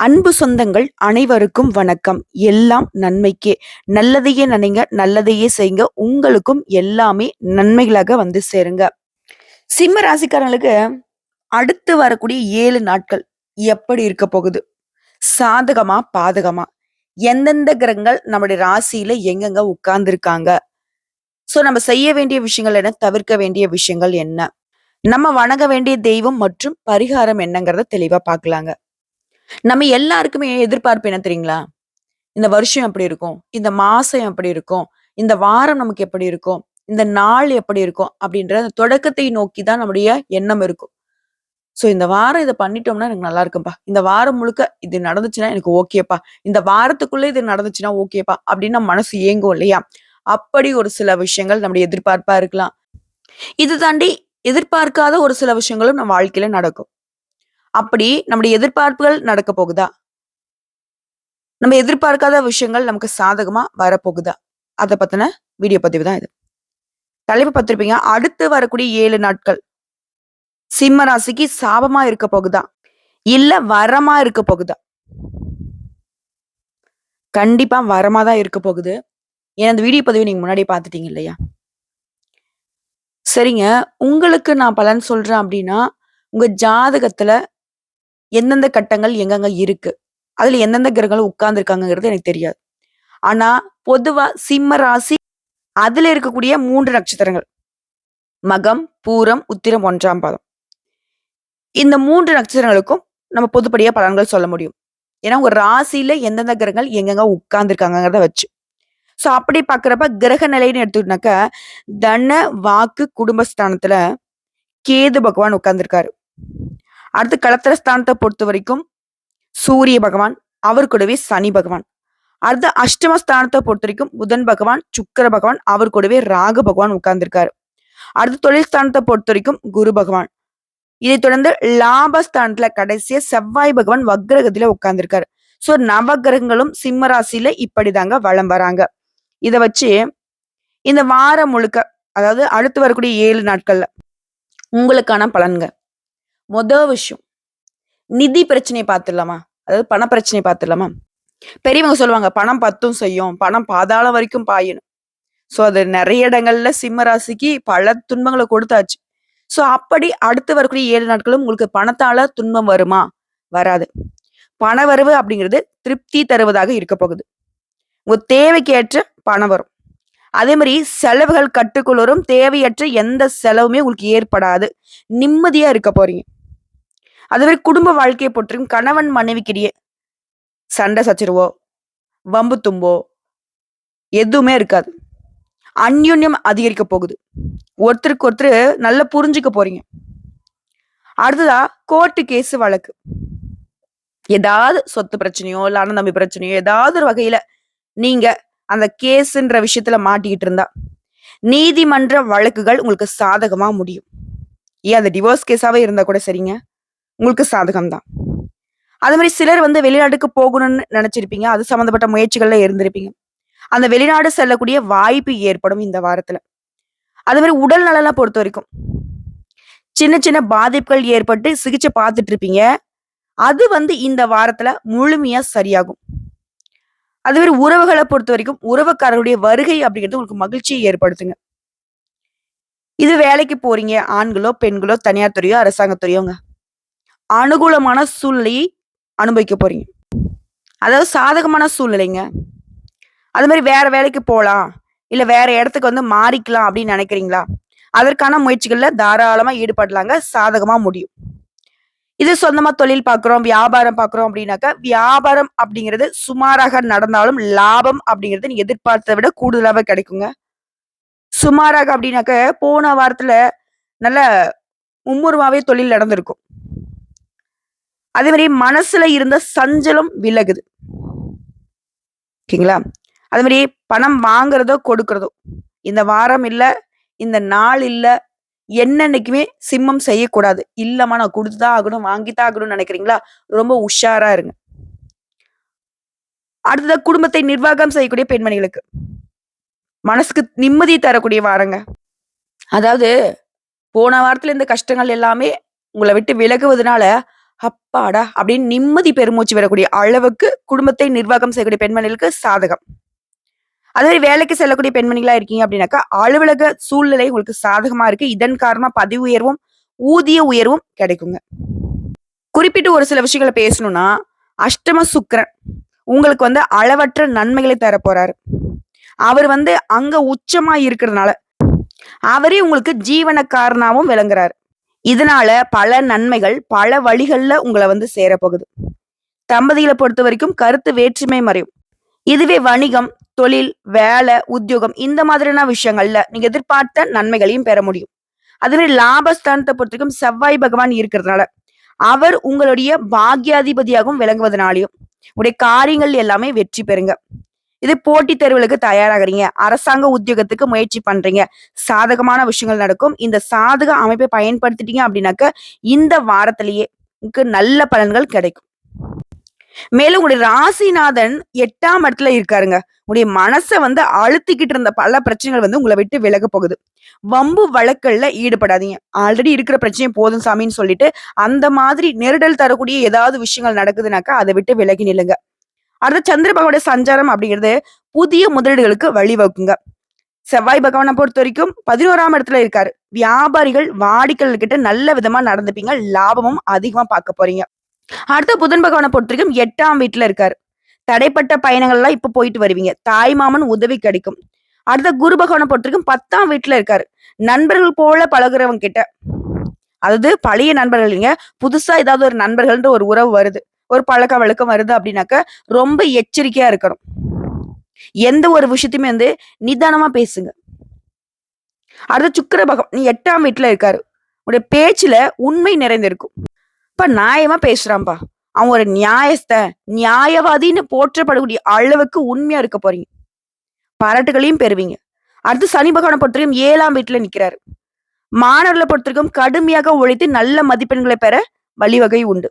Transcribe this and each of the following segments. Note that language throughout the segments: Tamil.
அன்பு சொந்தங்கள் அனைவருக்கும் வணக்கம். எல்லாம் நன்மைக்கே. நல்லதையே நினைங்க நல்லதையே செய்யுங்க. உங்களுக்கும் எல்லாமே நன்மைகளாக வந்து சேருங்க. சிம்ம ராசிக்காரங்களுக்கு அடுத்து வரக்கூடிய ஏழு நாட்கள் எப்படி இருக்க போகுது? சாதகமா பாதகமா? எந்தெந்த கிரகங்கள் நம்முடைய ராசியில எங்கெங்க உட்கார்ந்துருக்காங்க? ஸோ நம்ம செய்ய வேண்டிய விஷயங்கள் என்ன? தவிர்க்க வேண்டிய விஷயங்கள் என்ன? நம்ம வணங்க வேண்டிய தெய்வம் மற்றும் பரிகாரம் என்னங்கிறத தெளிவா பார்க்கலாங்க. நம்ம எல்லாருக்குமே எதிர்பார்ப்பு என்ன தெரியுங்களா? இந்த வருஷம் எப்படி இருக்கும்? இந்த மாசம் எப்படி இருக்கும்? இந்த வாரம் நமக்கு எப்படி இருக்கும்? இந்த நாள் எப்படி இருக்கும்? அப்படின்ற அந்த தொடக்கத்தை நோக்கி தான் நம்முடைய எண்ணம் இருக்கும். சோ இந்த வாரம் இதை பண்ணிட்டோம்னா எனக்கு நல்லா இருக்கும்பா. இந்த வாரம் முழுக்க இது நடந்துச்சுன்னா எனக்கு ஓகேப்பா. இந்த வாரத்துக்குள்ள இது நடந்துச்சுன்னா ஓகேப்பா அப்படின்னு நம்ம மனசு ஏங்கும் இல்லையா? அப்படி ஒரு சில விஷயங்கள் நம்முடைய எதிர்பார்ப்பா இருக்கலாம். இது தாண்டி எதிர்பார்க்காத ஒரு சில விஷயங்களும் நம்ம வாழ்க்கையில நடக்கும். அப்படி நம்முடைய எதிர்பார்ப்புகள் நடக்க போகுதா? நம்ம எதிர்பார்க்காத விஷயங்கள் நமக்கு சாதகமா வரப்போகுதா? அதை பத்தின வீடியோ பதிவு தான் இது. தலைப்பு பார்த்திருப்பீங்க. அடுத்து வரக்கூடிய ஏழு நாட்கள். சிம்ம ராசிக்கு சாபமா இருக்க போகுதா? இல்ல வரமா இருக்க போகுதா? கண்டிப்பா வரமா தான் இருக்க போகுது. ஏன்னா அந்த வீடியோ பதிவு நீங்க முன்னாடி பார்த்துட்டீங்க இல்லையா? சரிங்க. உங்களுக்கு நான் பலன் சொல்றேன் அப்படின்னா உங்க ஜாதகத்துல எந்தெந்த கட்டங்கள் எங்கெங்க இருக்கு? அதுல எந்தெந்த கிரகங்கள் உட்கார்ந்துருக்காங்கிறது எனக்கு தெரியாது. ஆனா பொதுவா சிம்ம ராசி அதுல இருக்கக்கூடிய மூன்று நட்சத்திரங்கள். மகம் பூரம் உத்திரம் ஒன்றாம் பாதம். இந்த மூன்று நட்சத்திரங்களுக்கும் நம்ம பொதுப்படியா பலன்கள் சொல்ல முடியும். ஏன்னா உங்க ராசியில எந்தெந்த கிரகங்கள் எங்கெங்க உட்கார்ந்துருக்காங்கிறத வச்சு. ஸோ அப்படி பாக்குறப்ப கிரக நிலைன்னு எடுத்துக்கிட்டாக்க தன வாக்கு குடும்பஸ்தானத்துல கேது பகவான் உட்கார்ந்துருக்காரு. அடுத்து களத்திர ஸ்தானத்தை பொறுத்த வரைக்கும் சூரிய பகவான் அவர் கூடவே சனி பகவான். அடுத்து அஷ்டமஸ்தானத்தை பொறுத்த வரைக்கும் புதன் பகவான் சுக்கர பகவான் அவர் கூடவே ராகு பகவான் உட்கார்ந்திருக்காரு. அடுத்து தொழில் ஸ்தானத்தை பொறுத்த வரைக்கும் குரு பகவான். இதை தொடர்ந்து லாபஸ்தானத்துல கடைசியா செவ்வாய் பகவான் வக்ரகத்தில உட்கார்ந்திருக்காரு. சோ நவகிரகங்களும் சிம்ம ராசியில இப்படிதாங்க வளம் வராங்க. இதை வச்சு இந்த வாரம் முழுக்க அதாவது அடுத்து வரக்கூடிய ஏழு நாட்கள்ல உங்களுக்கான பலன்கள். மொதல் விஷயம். நிதி பிரச்சனையை பார்த்துடலாமா? அதாவது பண பிரச்சனையை பார்த்துடலாமா? பெரியவங்க சொல்லுவாங்க பணம் பத்தும் செய்யும். பணம் பாதாளம் வரைக்கும் பாயணும். சோ அது நிறைய இடங்கள்ல சிம்ம ராசிக்கு பல துன்பங்களை கொடுத்தாச்சு. சோ அப்படி அடுத்து வரக்கூடிய ஏழு நாட்களும் உங்களுக்கு பணத்தால துன்பம் வருமா? வராது. பண வரவு அப்படிங்கிறது திருப்தி தருவதாக இருக்க போகுது. உங்க தேவைக்கு ஏற்ற பணம் வரும். அதே மாதிரி செலவுகள் கட்டுக்குள் வரும். தேவையற்ற எந்த செலவுமே உங்களுக்கு ஏற்படாது. நிம்மதியா இருக்க போறீங்க. அதுவே குடும்ப வாழ்க்கையை பொற்றியும் கணவன் மனைவிக்கிடையே சண்டை சச்சரவோ வம்பு தும்போ எதுவுமே இருக்காது. அந்யுன்யம் அதிகரிக்க போகுது. ஒருத்தருக்கு ஒருத்தர் நல்லா புரிஞ்சுக்க போறீங்க. அடுத்ததா கோர்ட்டு கேஸ் வழக்கு. ஏதாவது சொத்து பிரச்சனையோ இல்ல அண்ணன் தம்பி பிரச்சனையோ ஏதாவது ஒரு வகையில நீங்க அந்த கேஸ்ன்ற விஷயத்துல மாட்டிக்கிட்டு இருந்தா நீதிமன்ற வழக்குகள் உங்களுக்கு சாதகமா முடியும். ஏன் அது டிவோர்ஸ் கேஸாவே இருந்தா கூட சரிங்க. உங்களுக்கு சாதகம் தான் அது மாதிரி சிலர் வந்து வெளிநாட்டுக்கு போகணும்னு நினைச்சிருப்பீங்க. அது சம்மந்தப்பட்ட முயற்சிகள்ல இருந்திருப்பீங்க. அந்த வெளிநாடு செல்லக்கூடிய வாய்ப்பு ஏற்படும் இந்த வாரத்துல. அது மாதிரி உடல் நலனை பொறுத்த வரைக்கும். சின்ன சின்ன பாதிப்புகள் ஏற்பட்டு சிகிச்சை பார்த்துட்டு இருப்பீங்க அது வந்து இந்த வாரத்துல முழுமையா சரியாகும். அது மாதிரி உறவுகளை பொறுத்த வரைக்கும் உறவுக்காரருடைய வருகை அப்படிங்கிறது உங்களுக்கு மகிழ்ச்சியை ஏற்படுத்துங்க. இது வேலைக்கு போறீங்க. ஆண்களோ பெண்களோ தனியார் துறையோ அரசாங்கத்துறையோங்க. அனுகூலமான சூழ்நிலையை அனுபவிக்க போறீங்க. அதாவது சாதகமான சூழ்நிலைங்க. அது மாதிரி வேற வேலைக்கு போகலாம் இல்லை வேற இடத்துக்கு வந்து மாறிக்கலாம் அப்படின்னு நினைக்கிறீங்களா? அதற்கான முயற்சிகளில் தாராளமாக ஈடுபடலாங்க. சாதகமாக முடியும். இது சொந்தமாக தொழில் பார்க்குறோம் வியாபாரம் பார்க்குறோம் அப்படின்னாக்கா வியாபாரம் அப்படிங்கிறது சுமாராக நடந்தாலும் லாபம் அப்படிங்கிறது நீங்க எதிர்பார்த்ததை விட கூடுதலாக கிடைக்குங்க. சுமாராக அப்படின்னாக்க போன வாரத்தில் நல்ல மும்முரமாவே தொழில் நடந்திருக்கும். அதே மாதிரி மனசுல இருந்த சஞ்சலம் விலகுது. ஓகேங்களா? அதே மாதிரி பணம் வாங்குறதோ கொடுக்கறதோ இந்த வாரம் இல்ல இந்த நாள் இல்ல என்னன்னைக்குமே சிம்மம் செய்யக்கூடாது. இல்லம்மா நான் கொடுத்துதான் ஆகணும் வாங்கித்தான் ஆகணும்னு நினைக்கிறீங்களா? ரொம்ப உஷாரா இருங்க. அடுத்ததா குடும்பத்தை நிர்வாகம் செய்யக்கூடிய பெண்மணிகளுக்கு. மனசுக்கு நிம்மதி தரக்கூடிய வாரங்க. அதாவது போன வாரத்துல இந்த கஷ்டங்கள் எல்லாமே உங்களை விட்டு விலகுவதனால அப்பாடா அப்படின்னு நிம்மதி பெருமூச்சு வரக்கூடிய அளவுக்கு குடும்பத்தை நிர்வாகம் செய்யக்கூடிய பெண்மணிகளுக்கு சாதகம். அதே மாதிரி வேலைக்கு செல்லக்கூடிய பெண்மணிகளா இருக்கீங்க அப்படின்னாக்கா அலுவலக சூழ்நிலை உங்களுக்கு சாதகமா இருக்கு. இதன் காரணமா பதவி உயர்வும் ஊதிய உயர்வும் கிடைக்குங்க. குறிப்பிட்டு ஒரு சில விஷயங்களை பேசணும்னா அஷ்டம சுக்கரன் உங்களுக்கு வந்து அளவற்ற நன்மைகளை தர போறாரு. அவர் வந்து அங்க உச்சமா இருக்கிறதுனால அவரே உங்களுக்கு ஜீவனக்காரனாவும் விளங்குறாரு. இதனால பல நன்மைகள் பல வழிகள்ல உங்களை வந்து சேரப்போகுது. தம்பதிகளை பொறுத்த வரைக்கும் கருத்து வேற்றுமை மறையும். இதுவே வணிகம் தொழில் வேலை உத்தியோகம் இந்த மாதிரியான விஷயங்கள்ல நீங்க எதிர்பார்த்த நன்மைகளையும் பெற முடியும். அதுவே லாபஸ்தானத்தை பொறுத்த வரைக்கும் செவ்வாய் பகவான் இருக்கிறதுனால அவர் உங்களுடைய பாக்யாதிபதியாகவும் விளங்குவதனாலையும் உடைய காரியங்கள் எல்லாமே வெற்றி பெறுங்க. இது போட்டித் தேர்வுகளுக்கு தயாராகிறீங்க. அரசாங்க உத்தியோகத்துக்கு முயற்சி பண்றீங்க. சாதகமான விஷயங்கள் நடக்கும். இந்த சாதக அமைப்பை பயன்படுத்திட்டீங்க அப்படின்னாக்க இந்த வாரத்திலேயே உங்களுக்கு நல்ல பலன்கள் கிடைக்கும். மேலும் உங்களுடைய ராசிநாதன் எட்டாம் இடத்துல இருக்காருங்க. உங்களுடைய மனசை வந்து அழுத்திக்கிட்டு இருந்த பல பிரச்சனைகள் வந்து உங்களை விட்டு விலக போகுது. வம்பு வழக்கல்ல ஈடுபடாதீங்க. ஆல்ரெடி இருக்கிற பிரச்சனையும் போதும் சாமின்னு சொல்லிட்டு அந்த மாதிரி நெருடல் தரக்கூடிய ஏதாவது விஷயங்கள் நடக்குதுனாக்கா அதை விட்டு விலகி நில்லுங்க. அடுத்த சந்திர பகவானுடைய சஞ்சாரம் அப்படிங்கிறது புதிய முதலீடுகளுக்கு வழிவகுக்குங்க. செவ்வாய் பகவானை பொறுத்த வரைக்கும் பதினோராம் இடத்துல இருக்காரு. வியாபாரிகள் வாடிக்கைகள் கிட்ட நல்ல விதமா நடந்துப்பீங்க. லாபமும் அதிகமா பார்க்க போறீங்க. அடுத்த புதன் பகவானை பொறுத்த வரைக்கும் எட்டாம் வீட்டுல இருக்காரு. தடைப்பட்ட பயணங்கள்லாம் இப்ப போயிட்டு வருவீங்க. தாய் மாமன் உதவி கிடைக்கும். அடுத்த குரு பகவானை பொறுத்த வரைக்கும் பத்தாம் வீட்டுல இருக்காரு. நண்பர்கள் போல பழகுறவங்க கிட்ட. அதாவது பழைய நண்பர்கள் இல்லைங்க. புதுசா ஏதாவது ஒரு நண்பர்கள்ன்ற ஒரு உறவு வருது. ஒரு பழக்க வழக்கம் வருது அப்படின்னாக்க ரொம்ப எச்சரிக்கையா இருக்கணும். எந்த ஒரு விஷயத்தையுமே வந்து நிதானமா பேசுங்க. அடுத்த சுக்கர பகவான் நீ எட்டாம் வீட்டுல இருக்காரு. உடைய பேச்சுல உண்மை நிறைந்திருக்கும். இப்ப நியாயமா பேசுறான்பா அவன் ஒரு நியாயஸ்த நியாயவாதின்னு போற்றப்படக்கூடிய அளவுக்கு உண்மையா இருக்க போறீங்க. பாராட்டுகளையும் பெறுவீங்க. அடுத்து சனி பகவானை பொறுத்தவரைக்கும் ஏழாம் வீட்டுல நிக்கிறாரு. மாணவர்களை பொறுத்தவரைக்கும் கடுமையாக உழைத்து நல்ல மதிப்பெண்களை பெற வழிவகை உண்டு.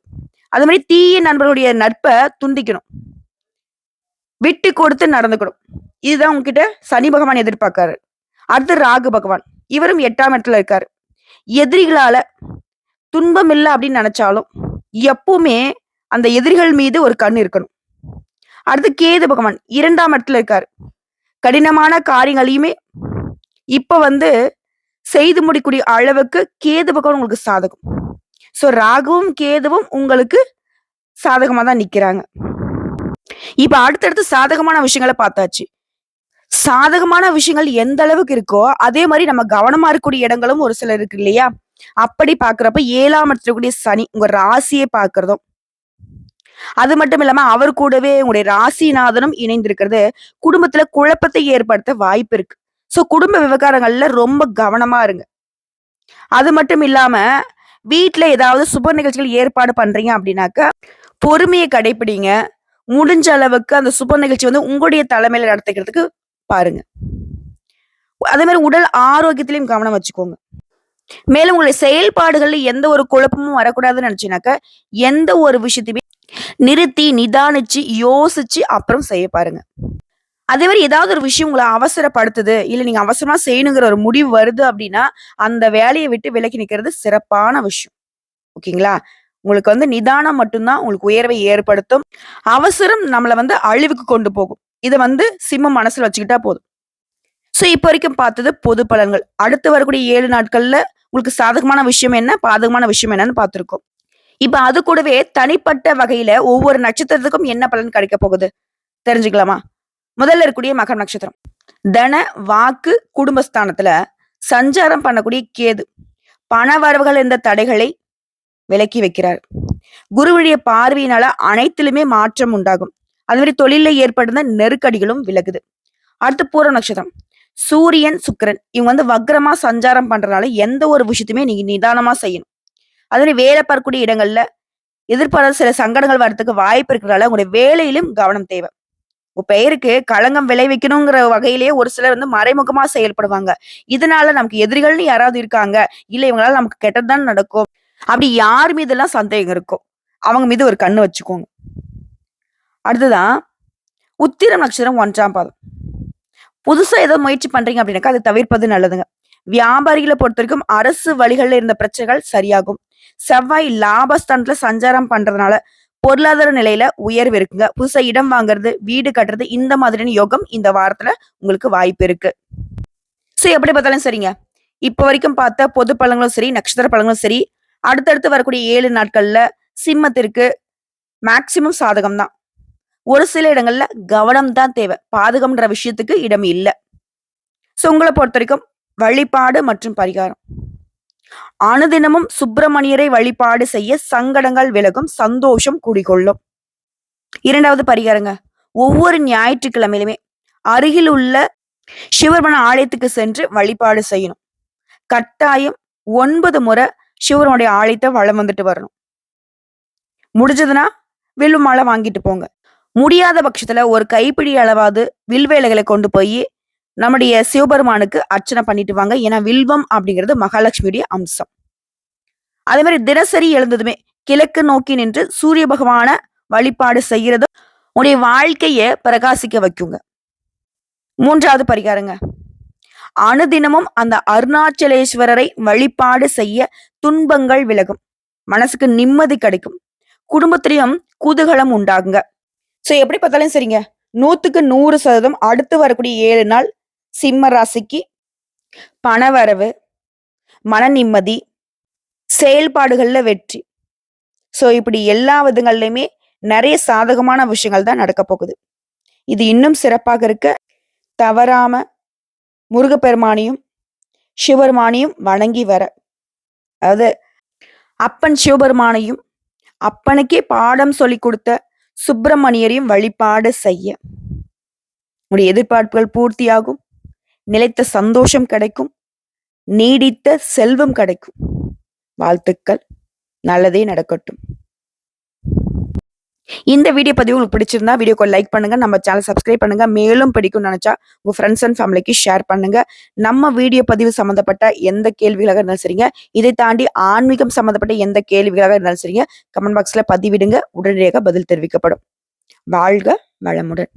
அது மாதிரி தீய நண்பர்களுடைய நட்பை துண்டிக்கணும். விட்டு கொடுத்து நடந்துக்கணும். இதுதான் உங்ககிட்ட சனி பகவான் எதிர்பார்க்காரு. அடுத்து ராகு பகவான். இவரும் எட்டாம் இடத்துல இருக்காரு. எதிரிகளால துன்பம் இல்லை அப்படின்னு நினைச்சாலும் எப்பவுமே அந்த எதிரிகள் மீது ஒரு கண் இருக்கணும். அடுத்து கேது பகவான். இரண்டாம் இடத்துல இருக்காரு. கடினமான காரியங்களையுமே இப்ப வந்து செய்து முடிக்கூடிய அளவுக்கு கேது பகவான் உங்களுக்கு சாதகம். ஸோ ராகுவும் கேதுவும் உங்களுக்கு சாதகமாக தான் நிற்கிறாங்க இப்போ அடுத்தடுத்து சாதகமான விஷயங்களை பார்த்தாச்சு. சாதகமான விஷயங்கள் எந்த அளவுக்கு இருக்கோ அதே மாதிரி நம்ம கவனமா இருக்கக்கூடிய இடங்களும் ஒரு சிலர் இருக்கு இல்லையா? அப்படி பாக்குறப்ப ஏழாம் இடத்துல சனி உங்க ராசியை பாக்குறதும் அது மட்டும் இல்லாம அவர் கூடவே உங்களுடைய ராசிநாதனும் இணைந்திருக்கிறது. குடும்பத்துல குழப்பத்தை ஏற்படுத்த வாய்ப்பு இருக்கு. சோ குடும்ப விவகாரங்கள்ல ரொம்ப கவனமா இருங்க. அது மட்டும் இல்லாம வீட்டில் ஏதாவது சுப நிகழ்ச்சிகள் ஏற்பாடு பண்றீங்க அப்படின்னாக்க பொறுமையை கடைபிடிங்க முடிஞ்ச அளவுக்கு அந்த சுப நிகழ்ச்சி வந்து உங்களுடைய தலைமையில நடத்திக்கிறதுக்கு பாருங்க. அதே மாதிரி உடல் ஆரோக்கியத்திலையும் கவனம் வச்சுக்கோங்க. மேலும் உங்களுடைய செயல்பாடுகள்ல எந்த ஒரு குழப்பமும் வரக்கூடாதுன்னு நினைச்சுனாக்க எந்த ஒரு விஷயத்தையுமே நிறுத்தி நிதானிச்சு யோசிச்சு அப்புறம் செய்ய பாருங்க. அதே மாதிரி ஏதாவது ஒரு விஷயம் உங்களை அவசரப்படுத்துது இல்லை நீங்க அவசரமா செய்யணுங்கிற ஒரு முடிவு வருது அப்படின்னா அந்த வேலையை விட்டு விலக்கி நிக்கிறது சிறப்பான விஷயம். ஓகேங்களா? உங்களுக்கு வந்து நிதானம் மட்டும்தான் உங்களுக்கு உயர்வை ஏற்படுத்தும். அவசரம் நம்மளை வந்து அழிவுக்கு கொண்டு போகும். இதை வந்து சிம்மம் மனசில் வச்சுக்கிட்டா போதும். ஸோ இப்போ வரைக்கும் பார்த்தது பொது பலன்கள். அடுத்து வரக்கூடிய ஏழு நாட்கள்ல உங்களுக்கு சாதகமான விஷயம் என்ன பாதகமான விஷயம் என்னன்னு பார்த்துருக்கோம். இப்போ அது கூடவே தனிப்பட்ட வகையில ஒவ்வொரு நட்சத்திரத்துக்கும் என்ன பலன் கிடைக்க போகுது? தெரிஞ்சுக்கலாமா? முதல்ல இருக்கக்கூடிய மகம் நட்சத்திரம். தன வாக்கு குடும்பஸ்தானத்துல சஞ்சாரம் பண்ணக்கூடிய கேது. பண வரவுகள் என்ற தடைகளை விலக்கி வைக்கிறார். குருவுடைய பார்வையினால அனைத்திலுமே மாற்றம் உண்டாகும். அது மாதிரி தொழில ஏற்படுத்த நெருக்கடிகளும் விலகுது. அடுத்து பூர்வ நட்சத்திரம். சூரியன் சுக்கிரன் இவங்க வந்து வக்ரமா சஞ்சாரம் பண்றதுனால எந்த ஒரு விஷயத்தையுமே நீங்க நிதானமா செய்யணும். அது மாதிரி வேலை பார்க்கக்கூடிய இடங்கள்ல எதிர்பாராத சில சங்கடங்கள் வர்றதுக்கு வாய்ப்பு இருக்கிறதால உங்களுடைய வேலையிலும் கவனம் தேவை. பெயருக்கு களங்கம் விளைவிக்கணுங்கிற வகையிலேயே ஒரு சிலர் வந்து மறைமுகமா செயல்படுவாங்க. இதனால நமக்கு எதிரிகள்னு யாராவது இருக்காங்க இல்ல இவங்களால நமக்கு கெட்டதுதான் நடக்கும். அப்படி யார் மீதெல்லாம் சந்தேகம் இருக்கும் அவங்க மீது ஒரு கண்ணு வச்சுக்கோங்க. அடுத்ததான் உத்திரம் நட்சத்திரம் ஒன்றாம் பாதம். புதுசா ஏதோ முயற்சி பண்றீங்க அப்படின்னாக்கா அதை தவிர்ப்பது நல்லதுங்க. வியாபாரிகளை பொறுத்த வரைக்கும் அரசு வழிகளில் இருந்த பிரச்சனைகள் சரியாகும். செவ்வாய் லாபஸ்தானத்துல சஞ்சாரம் பண்றதுனால பொருளாதார நிலையில உயர்வு இருக்குங்க. புதுசா இடம் வாங்குறது வீடு கட்டுறது இந்த மாதிரியான யோகம் இந்த வாரத்துல உங்களுக்கு வாய்ப்பு இருக்கு. ஸோ எப்படி பார்த்தாலும் சரிங்க. இப்போ வரைக்கும் பார்த்த பொது பழங்களும் சரி நட்சத்திர பழங்களும் சரி அடுத்தடுத்து வரக்கூடிய ஏழு நாட்கள்ல சிம்மத்திற்கு மேக்சிமம் சாதகம் தான். ஒரு சில இடங்கள்ல கவனம் தான் தேவை. பாதகம்ன்ற விஷயத்துக்கு இடம் இல்லை. ஸோ உங்களை பொறுத்த வரைக்கும் வழிபாடு மற்றும் பரிகாரம். அனுதினமும் சுப்பிரமணியரை வழிபாடு செய்ய சங்கடங்கள் விலகும் சந்தோஷம் குடிகொள்ளும். இரண்டாவது பரிகாரங்க. ஒவ்வொரு ஞாயிற்றுக்கிழமையிலுமே அருகில் உள்ள சிவபெருமான ஆலயத்துக்கு சென்று வழிபாடு செய்யணும். கட்டாயம் ஒன்பது முறை சிவருடைய ஆலயத்தை வளம் வந்துட்டு வரணும். முடிஞ்சதுன்னா வில்லு மாலை வாங்கிட்டு போங்க. முடியாத பட்சத்துல ஒரு கைப்பிடி அளவாவது வில்வேலைகளை கொண்டு போய் நம்முடைய சிவபெருமானுக்கு அர்ச்சனை பண்ணிட்டு வாங்க. ஏன்னா வில்வம் அப்படிங்கிறது மகாலட்சுமியுடைய அம்சம். அதே மாதிரி தினசரி எழுந்ததுமே கிழக்கு நோக்கி நின்று சூரிய பகவான வழிபாடு செய்யறது உடைய வாழ்க்கைய பிரகாசிக்க வைக்குங்க. மூன்றாவது பரிகாரங்க. அனுதினமும் அந்த அருணாச்சலேஸ்வரரை வழிபாடு செய்ய துன்பங்கள் விலகும். மனசுக்கு நிம்மதி கிடைக்கும். குடும்பத்திலையும் குதூகலம் உண்டாகுங்க. சோ எப்படி பார்த்தாலும் சரிங்க. நூத்துக்கு நூறு சதவீதம் அடுத்து வரக்கூடிய ஏழு நாள் சிம்ம ராசிக்கு பணவரவு மன நிம்மதி செயல்பாடுகளில் வெற்றி. ஸோ இப்படி எல்லா விதங்கள்லையுமே நிறைய சாதகமான விஷயங்கள் தான் நடக்க போகுது. இது இன்னும் சிறப்பாக இருக்க தவறாம முருகப்பெருமானையும் சிவபெருமானையும் வணங்கி வர. அதாவது அப்பன் சிவபெருமானையும் அப்பனுக்கே பாடம் சொல்லி கொடுத்த சுப்பிரமணியரையும் வழிபாடு செய்ய. உடைய எதிர்பார்ப்புகள் பூர்த்தியாகும். நிலைத்த சந்தோஷம் கிடைக்கும். நீடித்த செல்வம் கிடைக்கும். வாழ்த்துக்கள். நல்லதே நடக்கட்டும். இந்த வீடியோ பதிவு உங்களுக்கு பிடிச்சிருந்தா வீடியோக்கு லைக் பண்ணுங்க. நம்ம சேனல் சப்ஸ்கிரைப் பண்ணுங்க. மேலும் பிடிக்கும் நினைச்சா உங்க ஃப்ரெண்ட்ஸ் அண்ட் ஃபேமிலிக்கு ஷேர் பண்ணுங்க. நம்ம வீடியோ பதிவு சம்மந்தப்பட்ட எந்த கேள்விகளாக இருந்தாலும் சரிங்க. இதை தாண்டி ஆன்மீகம் சம்மந்தப்பட்ட எந்த கேள்விகளாக இருந்தாலும் சரிங்க. கமெண்ட் பாக்ஸ்ல பதிவிடுங்க. உடனடியாக பதில் தெரிவிக்கப்படும். வாழ்க வளமுடன்.